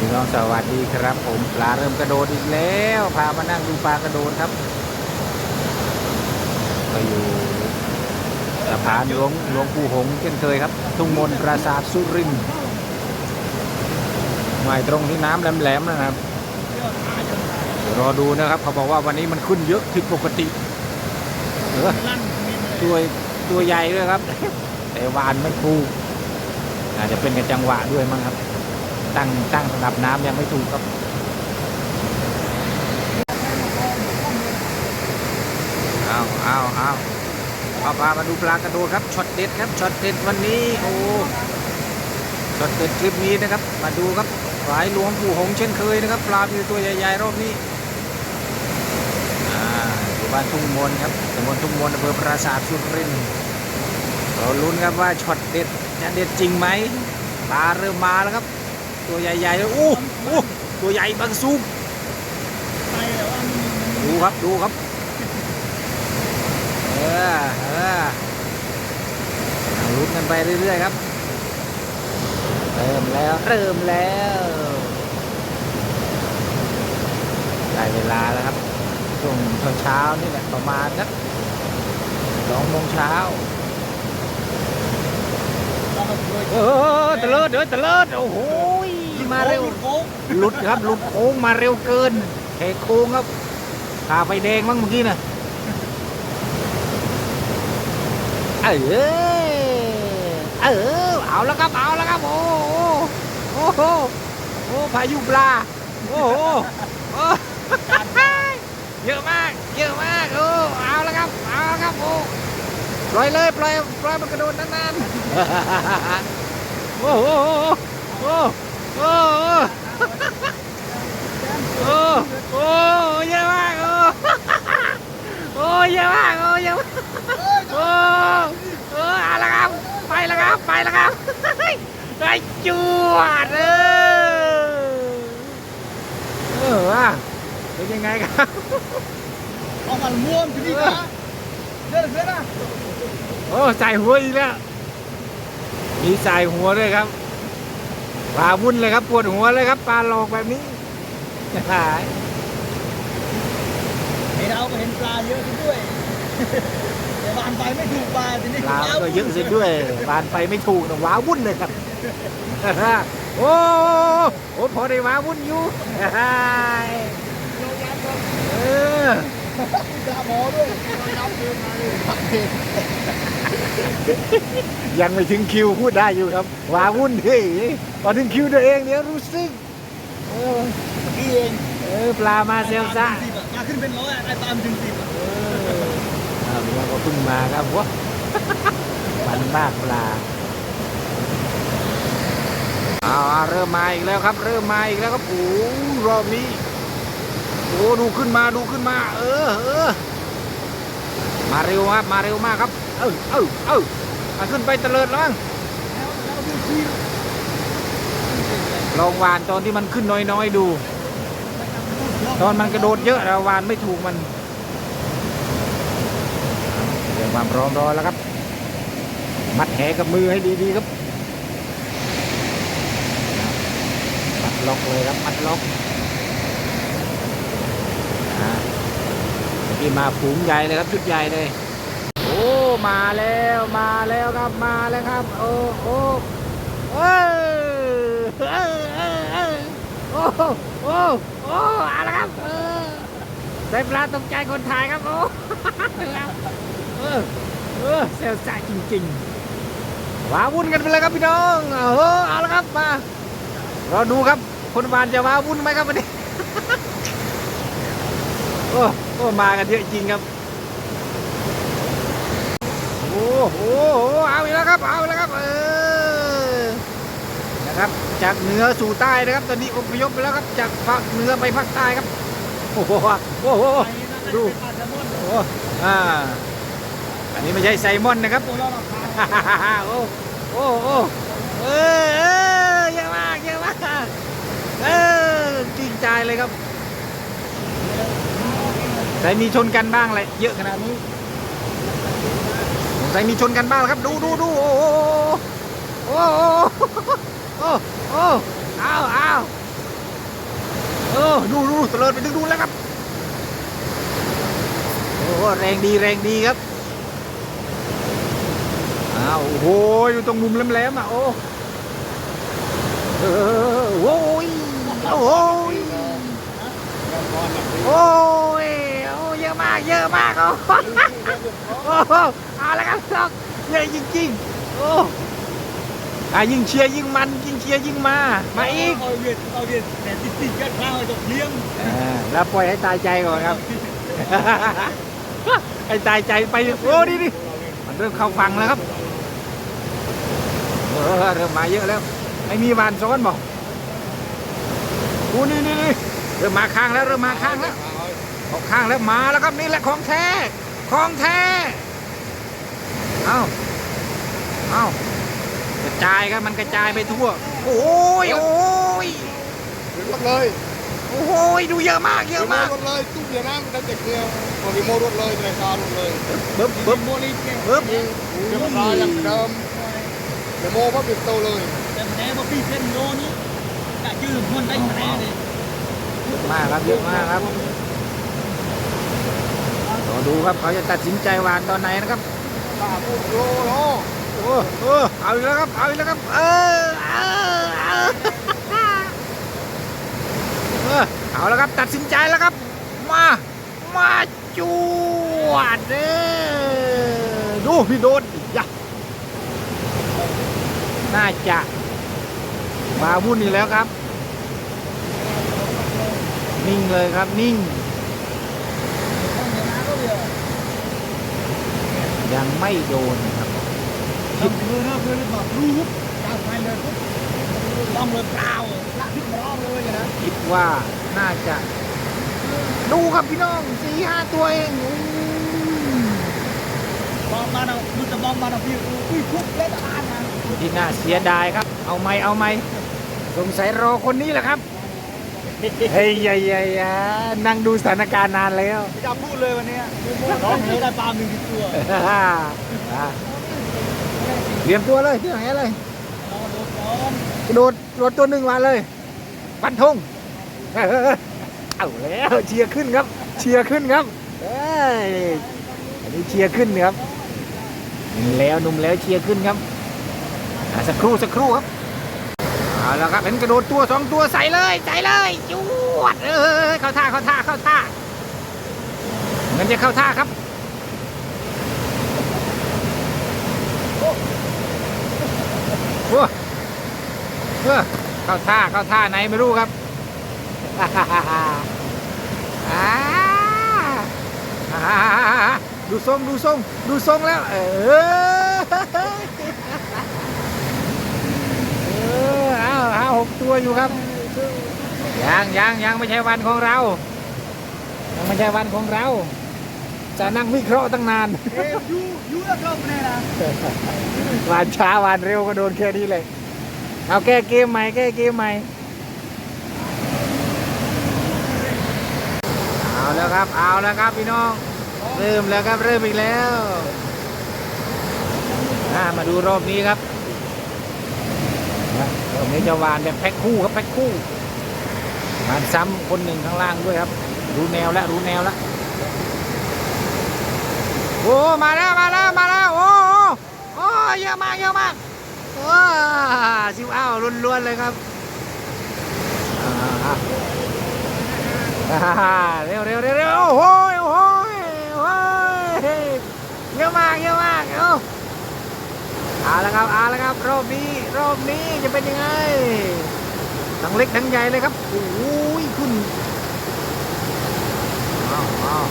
พี่น้องสวัสดีครับ ผมปลาเริ่มกระโดดอีกแล้ว พามานั่งดูปลากระโดดครับก็อยู่สะพานหลวงหลวงปู่หงเช่นเคยครับ ทุ่งมนปราสาทสุรินทร์หมายตรงที่น้ำแหลมๆนะครับเดี๋ยวรอดูนะครับเขาบอกว่าวันนี้มันขึ้นเยอะผิดปกติเออตัวตัวใหญ่ด้วยครับ แต่วานไม่ถูอาจจะเป็นกับจังหวะด้วยมั้งครับ ตั้งตั้งระดับน้ำยังไม่ถูกครับเอาเอาเอาเอาพามาดูปลากระโดดครับช็อตเด็ดครับช็อตเด็ดวันนี้โอ้ช็อตเด็ดคลิปนี้นะครับ มาดูครับฝายหลวงปู่หงเช่นเคยนะครับ ปลาเป็นตัวใหญ่ๆรอบนี้อ่าอยู่บ้านทุ่งมนครับตำบลทุ่งมนอำเภอปราสาทสุรินทร์เราลุ้นครับว่าช็อตเด็ดจะเด็ดจริงไหมปลาเริ่มมาแล้วครับ ตัวใหญ่ๆเลยอู้อู้ตัวใหญ่บางซูมไปแต่ว่ามันมันดูครับดูครับ เออเออเอาลุ้นกันไปเรื่อยๆครับ เริ่มแล้วเริ่มแล้วได้เวลาแล้วครับช่วงเช้าๆนี่แหละประมาณสักสองโมงเช้าเราก็เคยเออตะเลิดเด้อตะเลิดโอ้โห มาเร็วโค้งหลุดครับหลุดโค้งมาเร็วเกินแหกโค้งครับขาไฟแดงมั้งเมื่อกี้น่ะเออเออเอาแล้วครับเอาแล้วครับโอ้โหโอ้โหโอ้พายุปลาโอ้โหโอ้เยอะมากเยอะมากโอ้เอาแล้วครับเอาแล้วครับโอ้ปล่อยเลยปล่อยปล่อยมันกระโดดนานๆโอ้โหโอ้ โหโอ้โหโอ้โหเยอะมากโอ้โอ้เยอะมากโอ้เยอะมากโอ้โอ้เอาละครับไปแล้วครับไปแล้วครับไอ้จวดเออเออว่ะเป็นยังไงครับเอามันม่วงทีนี้นะเดินเดินนะโอ้ใส่หัวอีกแล้วมีใส่หัวด้วยครับ ปลาวุ่นเลยครับปวดหัวเลยครับปลาหลอกแบบนี้หายไอเราก็เห็นปลาเยอะซะด้วยแต่วานไปไม่ถูกปลาทีนี้ปลาก็เยอะเสียด้วยบานไปไม่ถูกนะว้าวุ่นเลยครับโอ้โอ้พอได้ว้าวุ่นอยู่เออ ปลาหมอด้วยเราเดินมาเลยพักเองยังไม่ถึงคิวพูดได้อยู่ครับว้าวุ่นเฮ้ยพอถึงคิวตัวเองเนี่ยรู้สึกเออพี่เองเออปลามาเซลซ่ามาขึ้นเป็นร้อยไอ้ปลาถึงสิบเอออ่าเราก็เพิ่งมาครับวะมันมากปลาเอาเอาเริ่มมาอีกแล้วครับ เริ่มมาอีกแล้วครับโอ้รอบนี้ โอ้ดูขึ้นมาดูขึ้นมา เออเออมาเร็วครับมาเร็วมากครับ เออเออเออมาขึ้นไปเตลิดล้วมั้งลองวานตอนที่มันขึ้นน้อยๆดู ตอนมันกระโดดเยอะเราวานไม่ถูกมันเตรียมความพร้อมรอแล้วครับ มัดแหกับมือให้ดีๆครับ มัดล็อกเลยครับมัดล็อกอ่า เมื่อกี้มาฝูงใหญ่เลยครับชุดใหญ่เลย โอ้มาแล้วมาแล้วครับมาแล้วครับ โอ้โอ้เออเออเออเออโอ้โอ้โอ้อาละครับเออได้ปลาตกใจคนถ่ายครับโอ้เออเออเซลซ่าจริงๆว้าวุ่นกันไปเลยครับพี่น้องเออเอาละครับมาเราดูครับคนบานจะว้าวุ่นไหมครับวันนี้โอ้โอ้มากันเยอะจริงครับ โอ้โหเอาอีกแล้วครับ เอาอีกแล้วครับเออนะครับจากเหนือสู่ใต้นะครับ ตอนนี้อพยพไปแล้วครับ จากภาคเหนือไปภาคใต้ครับ โอ้โหโอ้โหดูโอ้อ่าอันนี้ไม่ใช่ไซมอนนะครับ โอ้โอ้โอ้เออเออเยอะมากเยอะมากเออจริงใจเลยครับ แต่มีชนกันบ้างเลยเยอะขนาดนี้สงสัยมีชนกันบ้างครับ ดูดูดูโอ้โหโอ้โหโอ้โอ้โหอ้าวอ้าวดูดูเตลิดไปดึงดูแล้วครับโอ้แรงดีแรงดีครับอ้าวโอ้โหอยู่ตรงมุมแหลมๆอะโอ้เออโอ้ยโอ้ยโอ้ยโอ้ มากเยอะมากโอ้โอ้โหเอาละครับครับเยอะจริงๆ โอ้อะยิ่งเชียร์ยิ่งมันยิ่งเชียร์ยิ่งมา มาอีก เอาเวียดเอาเวียดแต่ติดติดกันข้าวจบเลี้ยงอ่าแล้วปล่อยให้ตายใจก่อนครับ ให้ตายใจไปโอ้ดิดิมันเริ่มเข้าฟังแล้วครับเออเริ่มมาเยอะแล้ว ไม่มีวานซ้อนบอกโอ้นี่นี่นี่เริ่มมาข้างแล้วเริ่มมาข้างแล้ว ออกข้างแล้วมาแล้วครับนี่แหละของแท้ของแท้เอาเอากระจายครับมันกระจายไปทั่ว โอ้ยโอ้ยถึงหมดเลยโอ้โหดูเยอะมากเยอะมากรถเลยตู้เบียร์น้ำตั้งแต่เกลียวพอรีโมทรถเลยรายการรถเลยปึ๊บปึ๊บโมนี่แกปึ๊บยิงเดี๋ยวมันลายยังเดิมเดี๋ยวโมก็ปิดโตเลยแต่แหนมาพี่เส้นโลนี้จะยืมคนได้แหนเลยเยอะมากครับเยอะมากครับรอ ดูครับเขาจะตัดสินใจวานตอนไหนนะครับตาพูดโลโลโอ้โอ้เอาอีกแล้วครับเอาอีกแล้วครับเออเออเออเออเอาแล้วครับตัดสินใจแล้วครับ มามาจวดเด้อดูพี่โดนยะน่าจะมาวุ่นอีกแล้วครับ นิ่งเลยครับนิ่ง ยังไม่โดนครับทำเพื่อเพื่อแบบรู้จากไปเลยปุ๊บต้องเลยเปล่าละพิษร้องเลยนะคิดว่าน่าจะ ดูครับพี่น้องสี่ห้าตัวเองอู้บอมมาเอาดูจะบอมมาเอาพี่อุ้ยทุกเล่นอ่านนะที่น่าเสียดายครับ เอาไหมเอาไหมสงสัยรอคนนี้แหละครับ เฮ้ยยยยยนั่งดูสถานการณ์นานแล้วไม่จะพูดเลยวันนี้ร้องเลยได้ปลาหนึ่งตัวเตรียมตัวเลยเที่ไหนเลยรอโดนร้อนกระโดดรถตัวหนึ่งมาเลยฟันธงเอาแล้วเชียร์ขึ้นครับ เชียร์ขึ้นครับเอ้ยอันนี้เชียร์ขึ้นครับนุ่มแล้วนุ่มแล้วเชียร์ขึ้นครับสักครู่สักครู่ครับ เอาแล้วครับเห็นกระโดดตัวสองตัวใส่เลยใส่เลยจวดเออเข้าท่าเข้าท่าเข้าท่ามันจะเข้าท่าครับโอ้เออเข้าท่าเข้าท่าไหนไม่รู้ครับอ่าอ่าดูทรงดูทรงดูทรงแล้ว เออเออเอาเอาหก ตัวอยู่ครับยังยังยังไม่ใช่วันของเรายังไม่ใช่วันของเรา จะนั่งวิเคราะห์ตั้งนานเอ้ยยูยูแล้วก็ไม่ได้นะวานช้าวานเร็วก็โดนแค่นี้เลย เอาแก้เกมใหม่แก้เกมใหม่เอาแล้วครับเอาแล้วครับพี่น้อง เริ่มแล้วครับเริ่มอีกแล้วอ่ามาดูรอบนี้ครับ นี้จะวานแบบแพ็คคู่ครับแพ็คคู่วานซ้ำคนหนึ่งข้างล่างด้วยครับ รู้แนวแล้วรู้แนวแล้วโอ้มาแล้วมาแล้วมาแล้วโอ้โอ้เยอะมากเยอะมากว้าซิวอ้าวล้วนๆเลยครับอ่าอ่าเร็วเร็วเร็วเร็วโอ้โหโอ้โหโอ้โหเยอะมากเยอะมาก เอาละครับเอาละครับรอบนี้รอบนี้จะเป็นยังไงทั้งเล็กทั้งใหญ่เลยครับโอ้ยคุณอ้าวอ้าว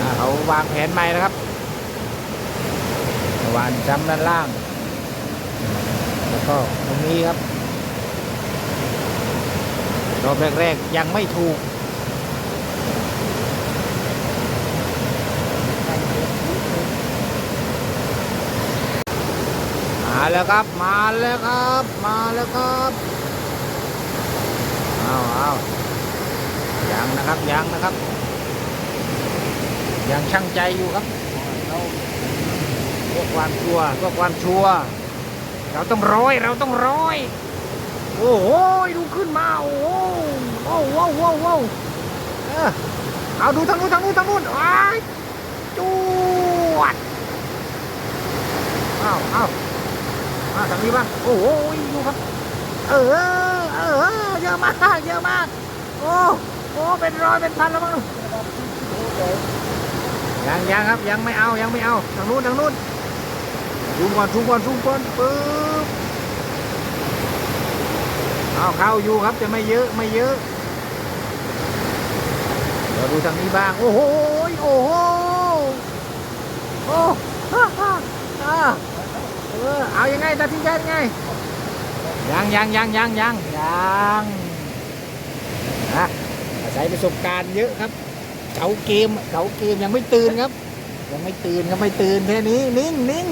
อ่าเขาวางแผนใหม่นะครับวานจำด้านล่าง แล้วก็ตรงนี้ครับรอบแรกๆยังไม่ถูก แล้วครับ มาแล้วครับ มาแล้วครับเอาเอายังนะครับยังนะครับยังช่างใจอยู่ครับเราเพื่อความชัวร์เพื่อความชัวร์เราต้องร้อยเราต้องร้อย โอ้โหดูขึ้นมาโอ้โหอเอาดูทางนู้นทางนู้นทางนู้นว้ายจวดเอาเอา มาทางนี้บ้างโอ้โหดูครับ เออเออเยอะมากเยอะมากโอ้โอ้เป็นร้อยเป็นพันแล้วมั้งยังยังครับยังไม่เอายังไม่เอาทางนู้นทางนู้นซูมก่อนซูมก่อนซูมก่อนปึ๊บเอาเข้าอยู่ครับแต่ไม่เยอะไม่เยอะเดี๋ยวดูทางนี้บ้าง โอ้โหโอ้โหโอ้ฮ่าฮ่าอ่า เออเอายังไงตัดสินใจยังไงยังยังยังยังยังยังนะอาศัยประสบการณ์เยอะครับเก๋าเกมเก๋าเกมยังไม่ตื่นครับ ยังไม่ตื่นยังไม่ตื่นแค่นี้นิ่งนิ่ง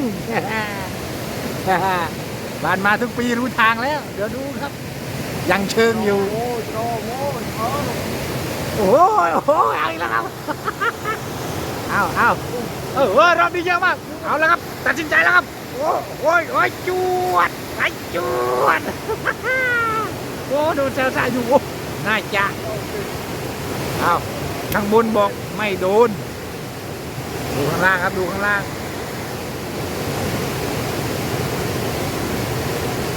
บานมาทุกปีรู้ทางแล้ว เดี๋ยวดูครับ ยังเชิงอยู่ โอ้ยโอ้ยโอ้ยโอ้ยโอ้ยโอ้ยเอาอีกแล้วครับเอาเอาเออเออรอบนี้เยอะมาก เอาแล้วครับ ตัดสินใจแล้วครับ โอ้ยโอ้ยโอ้ยจวดไอ้จวดโอ้ดูเซลซ่าอยู่น่าจะเอาข้างบนบอกไม่โดน ดูข้างล่างครับดูข้างล่าง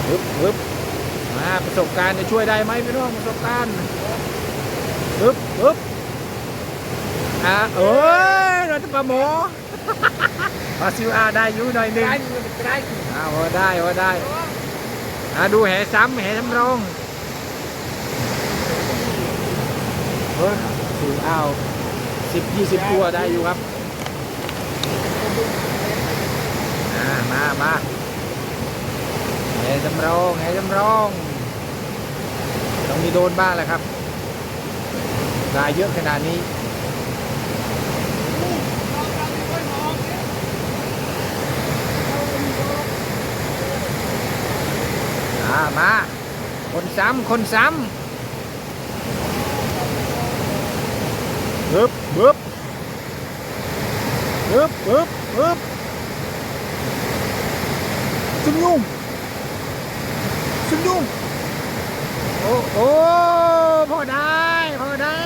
ฮึบฮึบมาประสบการณ์จะช่วยได้ไหมพี่น้องประสบการณ์ปึ๊บปึ๊บอ่าเอ้ยเราจะปลาหมอ ปลาซิวอาได้อยู่หน่อยหนึ่งไกลนี่มันไกลอ่าพอได้พอได้อ่าดูแหซ้ำแหซ้ำรองเฮ้ยซิวอ้าวสิบยี่สิบตัวได้อยู่ครับอ่ามามาแหซ้ำรองแหซ้ำรองต้องมีโดนบ้างแหละครับได้เยอะขนาดนี้ามาคนซ้ำคนซ้ำบึบบึบบึบบึบบึบซุ่มยุ่งซุ่มยุ่งโอ้โอ้พอได้พอได้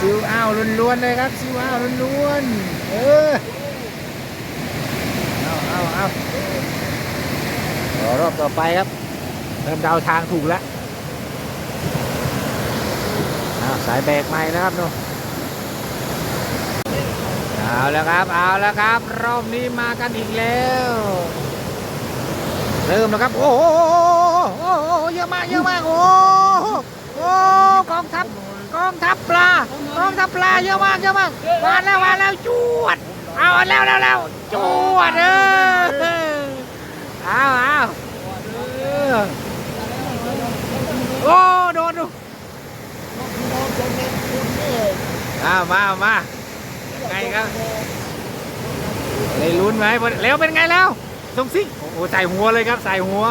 ซิวอ้าวล้วนๆเลยครับซิวอ้าวล้วนๆเออเอาเอาเอา รอรอบต่อไปครับ เริ่มเดาทางถูกแล้วาสายแบกใหม่นะครับนูนเอาแล้วครับ เอาแล้วครับ รอบนี้มากันอีกแล้ว เริ่มแล้วครับ โอ้โหโอ้โหเยอะมากเยอะมาก โอ้โหโอ้กองทัพกองทัพปลากองทัพปลาเยอะมากเยอะมากวานแล้ววานแล้วจวด เอาแล้วแล้วแล้วจวดเออ อาเอาเออโอ้โดนดูเอามาเอามายังไงครับเลยลุ้นไหมแล้วเป็นไงแล้วส่งซิโอ้โหใส่หัวเลยครับใส่หัว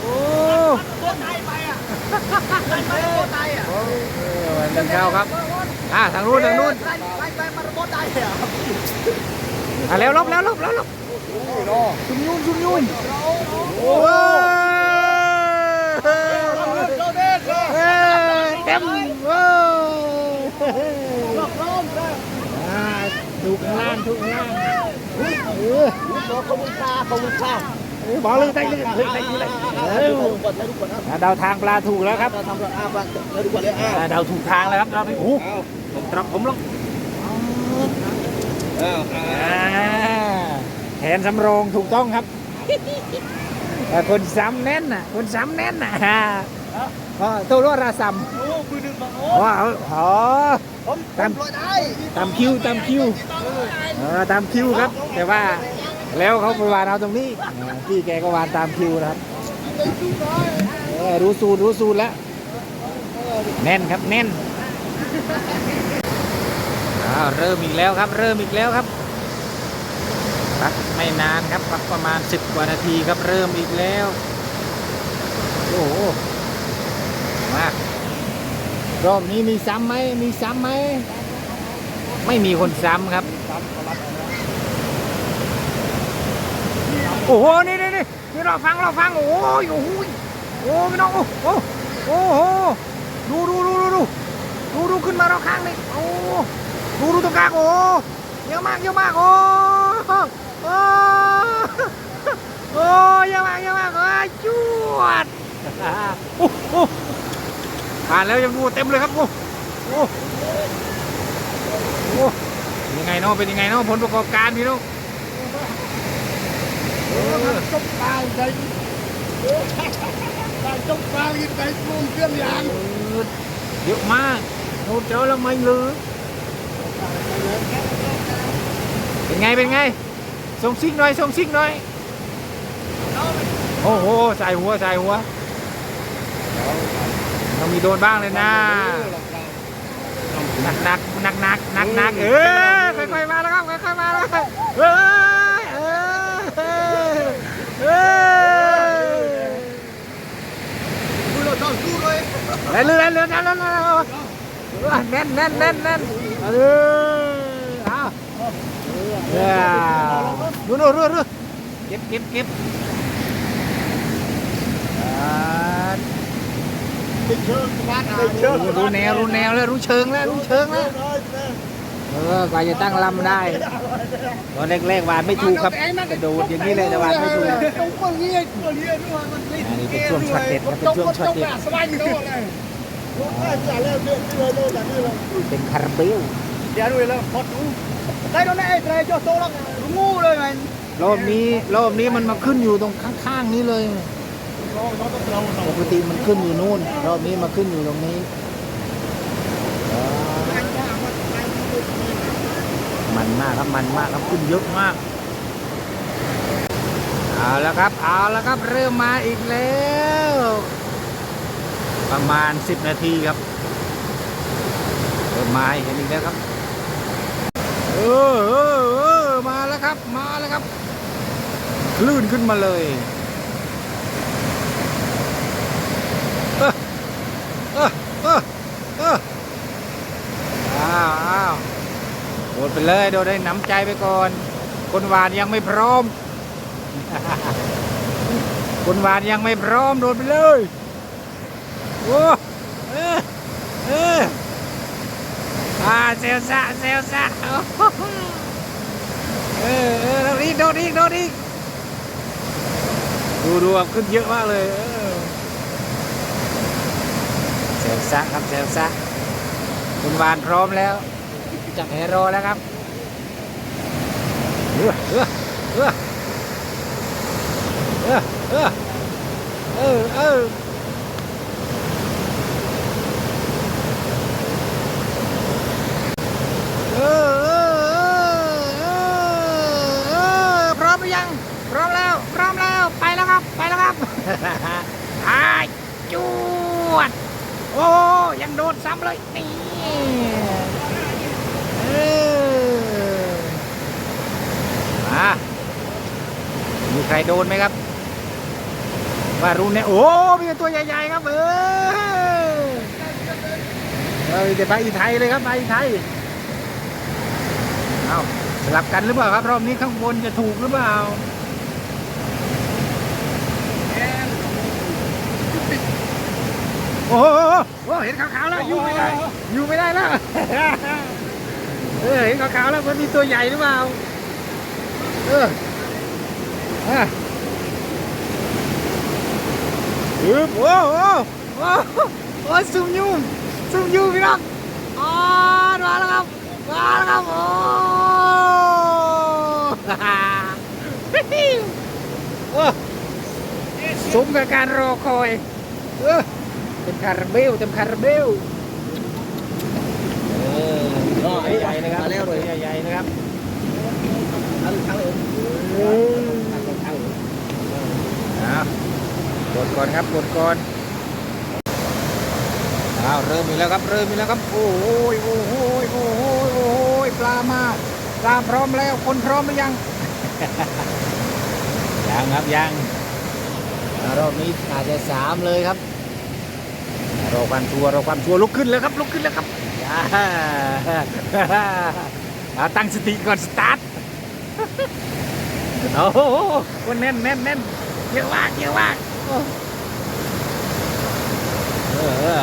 โอ้ตัวตายไปอะไปไปตัวตายอะเออมันเข้าครับอ่าทางนู้นทางนู้นไปไปไปมาระบบได้อะอะแล้วลบแล้วลบแล้วลบโอ้ยเนาะ ซุ่มยุ่นซุ่มยุ่นโอ้โอ้ยเต็มว้าวดูข้างล่างถูกข้างล่างเออขอบคุณค่ะขอบคุณค่ะบอกเลยได้เลยเฮ้ยได้เลยเออทุกคนทุกคนครับอ่าเดาทางปลาถูกแล้วครับเราทำเราอาบังเราทุกคนเลยอะอ่าเดาถูกทางแล้วครับเราไปโอ้โหผมตรับผมลงอ้าว แผนสำรองถูกต้องครับแต่คนซ้ำแน่นน่ะ คนซ้ำแน่นน่ะอ๋อตัวรอดราซ้ำโอ้มือหนึ่งบังโอ้อ๋อเอาอ๋อผมตามรอยได้ตามคิวตามคิวเออตามคิวครับ แต่ว่าแล้วเขาไปวานเอาตรงนี้อ่าพี่แกก็วานตามคิวนะครับเออรู้สูตรรู้สูตรแล้วแน่นครับแน่นอ้าวเริ่มอีกแล้วครับ เริ่มอีกแล้วครับ พักไม่นานครับพักประมาณ 10 กว่านาทีครับเริ่มอีกแล้ว โอ้โหมารอบนี้มีซ้ำไหมมีซ้ำไหมไม่มีคนซ้ำครับ โอ้โห นี่นี่นี่นี่เราฟังเราฟัง โอ้ยโอ้โหโอ้พี่น้องโอ้โหโอ้โหดูดูดูดูดูดูดูดูขึ้นมารอบข้างเลยโอ้ดูดูตรงกลางโอ้เยอะมากเยอะมากโอ้ โอ้โอ้ยอะมากเยอะมากเอ้ยจวดโอ้โอ้ผ่านแล้วยังดูเต็มเลยครับโอ้โอ้โอ้เป็นยังไงเนาะเป็นยังไงเนาะผลประกอบการพี่น้องโอ้ทำจบปลาใจโอ้ทำจบปลากินใจรวมเครื่องยางเยอะมากโอ้เจอแล้วไม่ลือเป็นไงเป็นไง ส่งซิกหน่อยส่งซิกหน่อย โอ้โหใส่หัวใส่หัวต้องมีโดนบ้างเลยนะหนักหนักหนักหนักหนักหนักเออค่อยๆมาแล้วครับค่อยๆมาแล้วเออเออเออดูเราต้องสู้เลยเรื่อยๆเรื่อยๆเรื่อยๆเรื่อยๆเรือแน่นแน่นแน่นแน่นเออเอาเออ ดูดูดูดูเก็บเก็บเก็บอ่าติดเชิงบ้านติดเชิงรู้แนวรู้แนวแล้วรู้เชิงแล้วรู้เชิงแล้วเออกว่าจะตั้งลำได้ตอนแรกๆวานไม่ถูกครับกระโดดอย่างนี้เลยแต่วานไม่ถูกต้องเปิดเงี้ยเปิดเงี้ยด้วยมันอันนี้เป็นช่วงช็อตเด็ดครับเป็นช่วงช็อตเด็ดสบายดีเลยโอ้ยจ่าแล้วเดือดเลยเลยจากนี้เลยเป็นคาราเบลเดี๋ยวด้วยแล้วพอดู ได้ตรงนี้ไอ้ไตรจ่อโตล้งูเลยไงรอบนี้รอบนี้มันมาขึ้นอยู่ตรงข้างๆนี้เลยปกติมันขึ้นอยู่นู่น รอบนี้มาขึ้นอยู่ตรงนี้ มันมากครับมันมากครับขึ้นเยอะมากเอาแล้วครับเอาแล้วครับเริ่มมาอีกแล้ว ประมาณ 10 นาทีครับเริ่มมาอีกแล้วครับ ออเออเออมาแล้วครับ มาแล้วครับ คลื่นขึ้นมาเลย เออเออเออเอออ้าวอ้าวโดดไปเลยโดดได้น้ำใจไปก่อน คนหวานยังไม่พร้อม คนหวานยังไม่พร้อมโดดไปเลย โอ้อเออ อ่าเซลซะเซลซะโอ้โหเออเออโดดอีกโดดอีกโดดอีกดูดูครับขึ้นเยอะมากเลยเซลซะครับเซลซะคุณวานพร้อมแล้ว จับแฮโรแล้วครับเออเออเออเออเออเออพร้อมหรือยัง พร้อมแล้ว พร้อมแล้ว ไปแล้วครับ ไปแล้วครับ อายจวด โอ้ยังโดนซ้ำเลย นี่เออมามีใครโดนไหมครับ ว่ารุ่นเนี้ยโอ้ มีต่ตัวใหญ่ๆครับ เออเออมีแต่ปอีไทยเลยครับไปอีไทย เอาสลับกันหรือเปล่าครับ รอบนี้ข้างบนจะถูกหรือเปล่า โอ้โหโอ้โหเห็นขาวๆแล้วอยู่ไม่ได้อยู่ไม่ได้แล้วเออเห็นขาวๆแล้วมันมีตัวใหญ่หรือเปล่าเอออะอึบโอ้โหโอ้โหโอ้ยซุ่มยูมซุ่มยูพี่น้องอ๋อมาแล้วครับมาแล้วครับโอ้โอ้สมกับการรอคอยเออ เป็นคาราเบลเต็มคาราเบลเออใหญ่ๆนะครับตัวใหญ่ๆนะครับเออเอากดก่อนครับกดก่อนเอาเริ่มอีกแล้วครับเริ่มอีกแล้วครับโอ้โหโอ้โหโอ้โหโอ้โหปลามาปลาพร้อมแล้วคนพร้อมหรือยังยังครับยังอ่ารอบนี้อาจจะสามเลยครับ รอความชัวร์รอความชัวร์ลุกขึ้นแล้วครับลุกขึ้นแล้วครับตั้งสติก่อนสตาร์ทโอ้โหคนแน่นแน่นแน่นเยอะมากเยอะมากโอ้เออ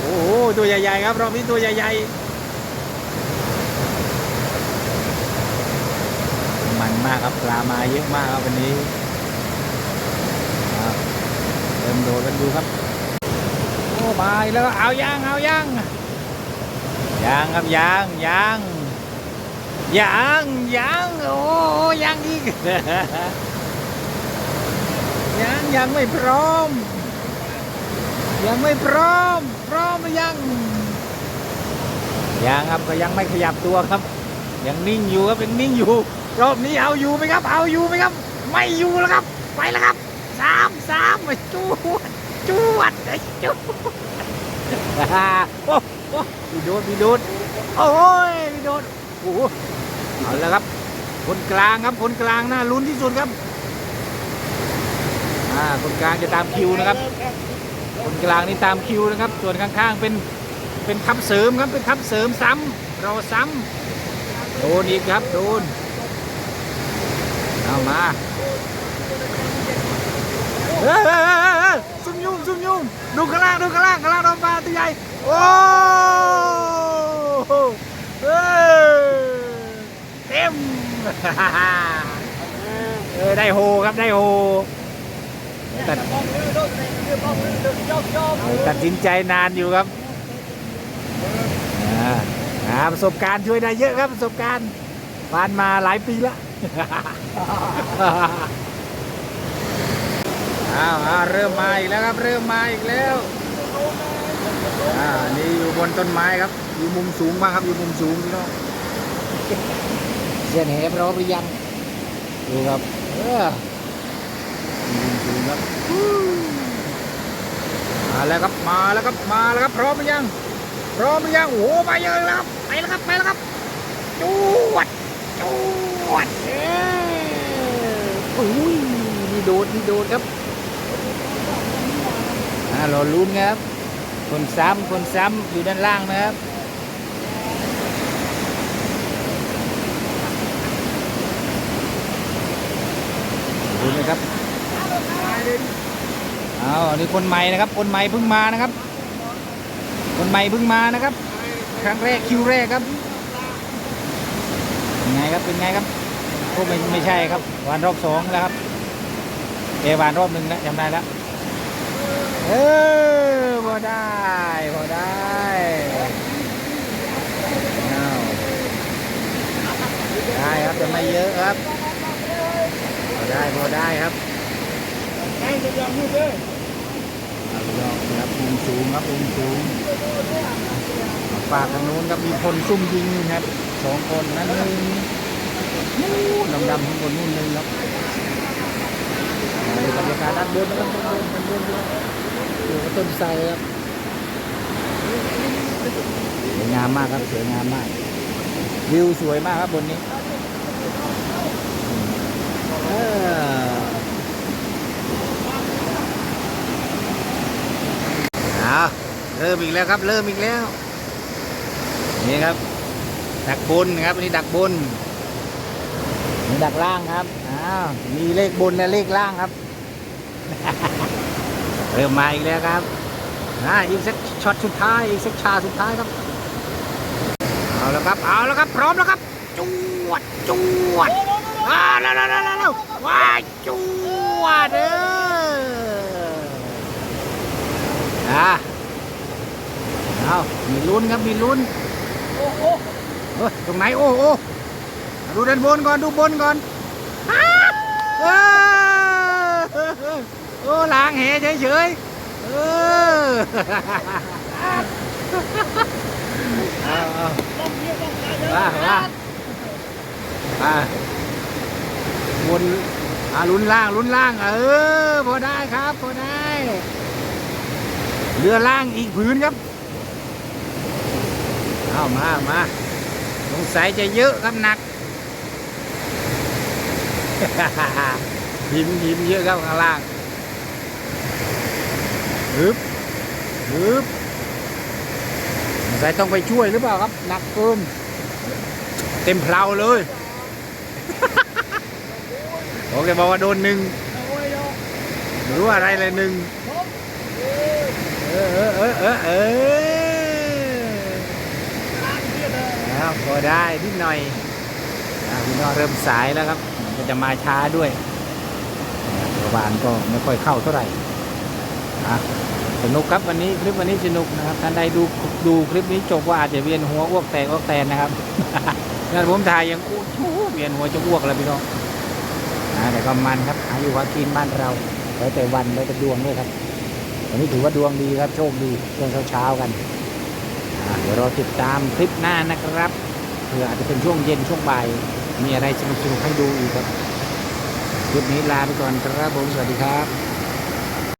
เออตัวใหญ่ๆครับรอบนี้ตัวใหญ่ๆมันมากครับปลามาเยอะมากครับวันนี้เริ่มโดดกันดูครับ มาแล้วก็เอายางเอายางยางครับยางยางยางยางโอ้ยางอีกยังยังไม่พร้อม ยังไม่พร้อม พร้อมหรือยังยังครับก็ยังไม่ขยับตัวครับ ยังนิ่งอยู่ครับยังนิ่งอยู่ รอบนี้เอาอยู่ไหมครับ เอาอยู่ไหมครับ ไม่อยู่แล้วครับ ไปแล้วครับสามสามจวด จวดไอ้จวดโอ้โอ้มีโดดมีโดดโอ้ยมีโดดโอ้โหเอาล้วครับ คนกลางครับคนกลางน่าลุ้นที่สุดครับอ่าคนกลางจะตามคิวนะครับ คนกลางนี่ตามคิวนะครับ ส่วนข้างๆเป็นเป็นทับเสริมครับเป็นทับเสริมซ้ำรอซ้ำโดนอีกครับโดนเอามา เฮ้ยเฮ้ยเฮ้ยเฮ้ยซุ่มยุ่งซุ่มยุ่งดูข้างล่างดูข้างล่างข้างล่างโดนปลาตัวใหญ่โอ้เฮ้ยเต็มเออได้โฮครับได้โฮตัดตัดสินใจนานอยู่ครับอ่าประสบการณ์ช่วยได้เยอะครับประสบการณ์ผ่านมาหลายปีแล้ว อ้าวอ้าวเริ่มมาอีกแล้วครับ เริ่มมาอีกแล้วอ่านี่อยู่บนต้นไม้ครับ อยู่มุมสูงมากครับ อยู่มุมสูงพี่น้องเสียนแหบเราหรือยังดูครับเอออยู่มุมสูงครับมาแล้วครับมาแล้วครับมาแล้วครับพร้อมหรือยังพร้อมหรือยังโอ้โหมาเยอะแล้วครับไปแล้วครับไปแล้วครับจวดจวดเอ้ยโอ้ยนี่โดดนี่โดดครับ อ่ารอลุ้นครับ คนซ้ำคนซ้ำอยู่ด้านล่างนะครับดูนะครับเอานี่คนใหม่นะครับ คนใหม่เพิ่งมานะครับ คนใหม่เพิ่งมานะครับ ครั้งแรกคิวแรกครับเป็นไงครับเป็นไงครับโอ้ไม่ไม่ใช่ครับวันรอบสองแล้วครับเอวานรอบหนึ่งแล้วจำได้แล้ว เออพอได้พอได้เอาได้ครับแต่ไม่เยอะครับพอได้พอได้ครับครับยอดครับมุมสูงครับมุมสูงฝากทางนู้นครับมีคนซุ่มยิงครับสองคนนั่นหนึ่งนู่นดำๆข้างบนนู่นหนึ่งครับดูบรรยากาศด้านบนนะครับด้านบนด้านบนด้วย อยู่กับต้นไทรครับสวยงามมากครับสวยงามมาก วิวสวยมากครับบนนี้เออเอาเริ่มอีกแล้วครับ เริ่มอีกแล้ว นี่ครับ ดักบนนะครับอันนี้ดักบนนี่ดักล่างครับอ้าวมีเลขบนและเลขล่างครับ เริ่มมาอีกแล้วครับอ่าอีกสักช็อตสุดท้ายอีกสักชาสุดท้ายครับ เอาแล้วครับ เอาแล้วครับ พร้อมแล้วครับ จวด จวดอ่าแล้วแล้วแล้วแล้วว้าจวดเด้ออะเอามีลุ้นครับ มีลุ้นเฮ้ยตรงไหน โอ้โอ้ดูด้านบนก่อน ดูบนก่อนอ้าเออ อ้ล้างแหเฉยๆเออเอาเอาว่าว่าอ่าบนอ่าลุ้นล่างลุ้นล่าง เออ พอได้ครับพอได้เรือล่างอีกผืนครับเอามามาสงสัยจะเยอะครับหนักหิมหิมเยอะครับข้างล่าง ฮึบฮึบสงสัยต้องไปช่วยหรือเปล่าครับ หนักเกินเต็มเพลาเลยโอเคบอกว่าโดนหนึ่งไม่รู้อะไรเลยหนึ่งเออเออเออเออเออนะครับพอได้นิดหน่อยพี่น้องเริ่มสายแล้วครับก็จะมาช้าด้วยอ่าเดี๋ยววานก็ไม่ค่อยเข้าเท่าไหร่อะ สนุกครับวันนี้คลิปวันนี้สนุกนะครับท่านใดดูดูคลิปนี้จบว่าอาจจะเวียนหัวอ้วกแตกอ้วกแตนนะครับนั่นผมถ่ายยังอ้วกชู้เวียนหัวจะอ้วกแล้วพี่น้องแต่ก็มันครับอายุวากินบ้านเราแล้วแต่วันแล้วแต่ดวงด้วยครับวันนี้ถือว่าดวงดีครับโชคดีช่วงเช้าๆกันเดี๋ยวเราติดตามคลิปหน้านะครับเผื่ออาจจะเป็นช่วงเย็นช่วงบ่าย มีอะไรสนุกๆให้ดูอีกครับคลิปนี้ลาไปก่อนครับผมสวัสดีครับ